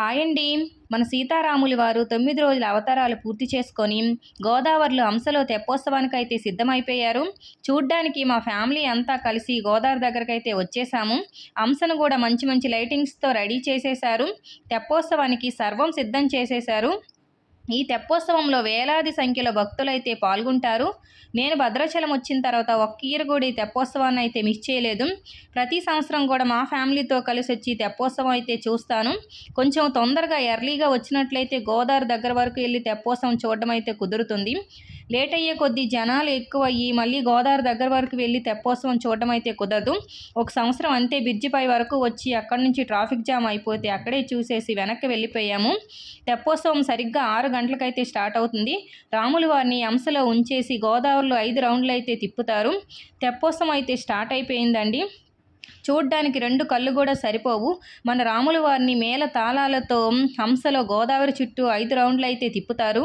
హాయండి అండి మన సీతారాములు వారు తొమ్మిది రోజుల అవతారాలు పూర్తి చేసుకొని గోదావరిలో అంశలో తెప్పోత్సవానికి అయితే సిద్ధమైపోయారు. చూడ్డానికి మా ఫ్యామిలీ అంతా కలిసి గోదావరి దగ్గరకైతే వచ్చేసాము. అంశను కూడా మంచి మంచి లైటింగ్స్తో రెడీ చేసేశారు. తెప్పోత్సవానికి సర్వం సిద్ధం చేసేశారు. ఈ తెప్పోత్సవంలో వేలాది సంఖ్యలో భక్తులైతే పాల్గొంటారు. నేను భద్రాచలం వచ్చిన తర్వాత ఒక్క ఇయర్ కూడా ఈ తెప్పోత్సవాన్ని అయితే మిస్ చేయలేదు. ప్రతి సంవత్సరం కూడా మా ఫ్యామిలీతో కలిసి వచ్చి తెప్పోత్సవం అయితే చూస్తాను. కొంచెం తొందరగా ఎర్లీగా వచ్చినట్లయితే గోదావరి దగ్గర వరకు వెళ్ళి తెప్పోత్సవం చూడడం అయితే కుదురుతుంది. లేట్ అయ్యే కొద్దీ జనాలు ఎక్కువ అయ్యి మళ్ళీ గోదావరి దగ్గర వరకు వెళ్ళి తెప్పోత్సవం చూడడం అయితే కుదరదు. ఒక సంవత్సరం అంతే బ్రిడ్జిపై వరకు వచ్చి అక్కడి నుంచి ట్రాఫిక్ జామ్ అయిపోతే అక్కడే చూసేసి వెనక్కి వెళ్ళిపోయాము. తెప్పోత్సవం సరిగ్గా ఆరు గంటలకైతే స్టార్ట్ అవుతుంది. రాములు వారిని అంశలో ఉంచేసి గోదావరిలో ఐదు రౌండ్లు అయితే తిప్పుతారు. తెప్పోత్సవం అయితే స్టార్ట్ అయిపోయిందండి. చూడ్డానికి రెండు కళ్ళు కూడా సరిపోవు. మన రాముల వారిని మేళ తాళాలతో హంసలో గోదావరి చుట్టూ ఐదు రౌండ్లు అయితే తిప్పుతారు.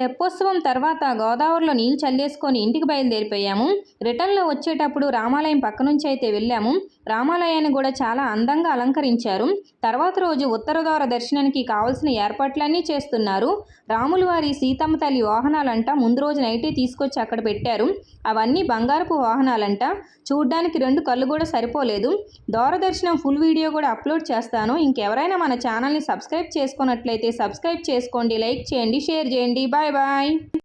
తెప్పోత్సవం తర్వాత గోదావరిలో నీళ్ళు చల్లేసుకొని ఇంటికి బయలుదేరిపోయాము. రిటర్న్లో వచ్చేటప్పుడు రామాలయం పక్క నుంచి అయితే వెళ్ళాము. రామాలయాన్ని కూడా చాలా అందంగా అలంకరించారు. తర్వాత రోజు ఉత్తర ద్వార దర్శనానికి కావలసిన ఏర్పాట్లన్నీ చేస్తున్నారు. రాముల వారి సీతమ్మ తల్లి వాహనాలంట ముందు రోజు నైటే తీసుకొచ్చి అక్కడ పెట్టారు. అవన్నీ బంగారపు వాహనాలంట. చూడ్డానికి రెండు కళ్ళు కూడా సరిపోలేదు. దూరదర్శనం ఫుల్ వీడియో కూడా అప్లోడ్ చేస్తాను. ఇంకెవరైనా మన ఛానల్ని సబ్స్క్రైబ్ చేసుకున్నట్లయితే సబ్స్క్రైబ్ చేసుకోండి లైక్ చేయండి షేర్ చేయండి. బాయ్. bye.